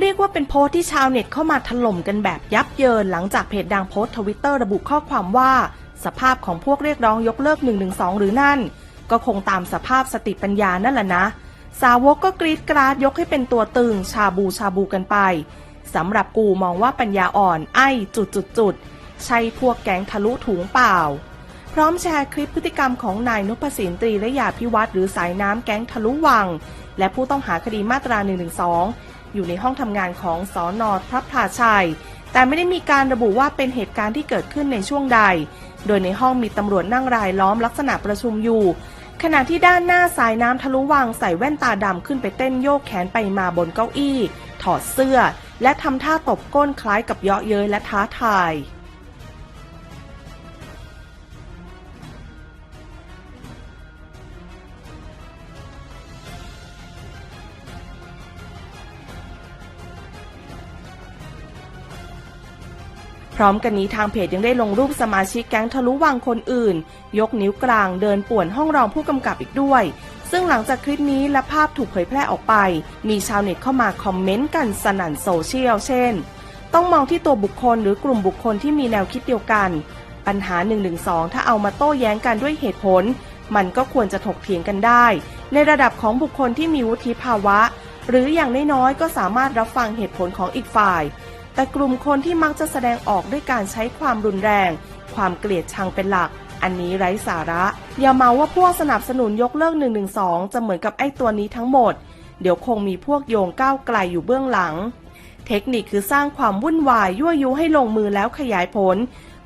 เรียกว่าเป็นโพสต์ที่ชาวเน็ตเข้ามาถล่มกันแบบยับเยิน หลังจากเพจดังโพสต์ทวิตเตอร์ระบุข้อความว่า สภาพของพวกเรียกร้องยกเลิก 112 หรือนั่น ก็คงตามสภาพสติปัญญานั่นแหละนะ สาวกก็กรีดกราดยกให้เป็นตัวตึง ชาบูชาบูกันไปสำหรับกูมองว่าปัญญาอ่อน ไอ้จุดจุดจุดใช่พวกแก๊งทะลุถุงเปล่า พร้อมแชร์คลิปพฤติกรรมของนายนพสินตรีและยาพิวัตรหรือสายน้ำแก๊งทะลุวัง และผู้ต้องหาคดีมาตรา 112 อยู่ในห้องทำงานของสอนอพระพลาชัย แต่ไม่ได้มีการระบุว่าเป็นเหตุการณ์ที่เกิดขึ้นในช่วงใด โดยในห้องมีตำรวจนั่งรายล้อมลักษณะประชุมอยู่ ขณะที่ด้านหน้าสายน้ำทะลุวังใส่แว่นตาดำขึ้นไปเต้นโยกแขนไปมาบนเก้าอี้ ถอดเสื้อ และทำท่าตบก้นคล้ายกับเยาะเย้ยและท้าทาย ร้อมกันนี้ทางเพจยังได้ลงรูปสมาชิกแก๊งทะลุวังคนอื่น ยกนิ้วกลางเดินป่วนห้องรองผู้กำกับอีกด้วย ซึ่งหลังจากคลิปนี้และภาพถูกเผยแพร่ออกไป มีชาวเน็ตเข้ามาคอมเมนต์กันสนั่นโซเชียลเช่น ต้องมองที่ตัวบุคคลหรือกลุ่มบุคคลที่มีแนวคิดเดียวกัน ปัญหา 112 ถ้าเอามาโต้แย้งกันด้วยเหตุผล มันก็ควรจะถกเถียงกันได้ ในระดับของบุคคลที่มีวุฒิภาวะ หรืออย่างน้อยๆก็สามารถรับฟังเหตุผลของอีกฝ่าย แต่กลุ่มคนที่มักจะแสดงออกด้วยการใช้ความรุนแรง ความเกลียดชังเป็นหลัก อันนี้ไร้สาระ อย่าเมาว่าพวกสนับสนุนยกเลิก 112 จะเหมือนกับไอ้ตัวนี้ทั้งหมด เดี๋ยวคงมีพวกโยงก้าวไกลอยู่เบื้องหลัง เทคนิคคือสร้างความวุ่นวายยั่วยุให้ลงมือแล้วขยายผล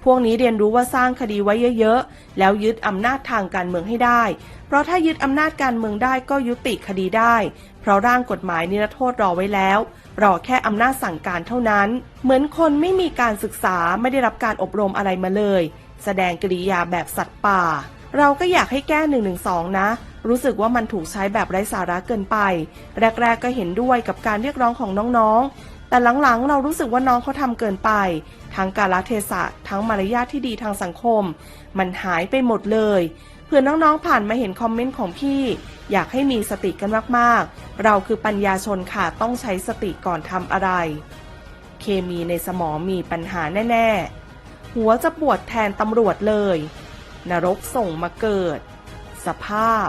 พวกนี้เรียนรู้ว่าสร้างคดีไว้เยอะๆ แล้วยึดอำนาจทางการเมืองให้ได้ เพราะถ้ายึดอำนาจการเมืองได้ก็ยุติคดีได้ เพราะร่างกฎหมายนิรโทษรอไว้แล้ว รอแค่อำนาจสั่งการเท่านั้น เหมือนคนไม่มีการศึกษาไม่ได้รับการอบรมอะไรมาเลย แสดงกิริยาแบบสัตว์ป่า เราก็อยากให้แก้1นึนะ รู้สึกว่ามันถูกใช้แบบไร้สาระเกินไป แรก ๆ ก็เห็นด้วยกับการเรียกร้องของน้องๆ แต่หลังๆ เรารู้สึกว่าน้องเขาทำเกินไป ทั้งกาลเทศะทั้งมารยาทที่ดีทางสังคม มันหายไปหมดเลยเพื่อน้องๆผ่านมาเห็นคอมเมนต์ของพี่ อยากให้มีสติกันมากๆ เราคือปัญญาชนค่ะต้องใช้สติก่อนทำอะไร เคมีในสมองมีปัญหาแน่ ๆ หัวจะปวดแทนตำรวจเลย นรกส่งมาเกิด สภาพ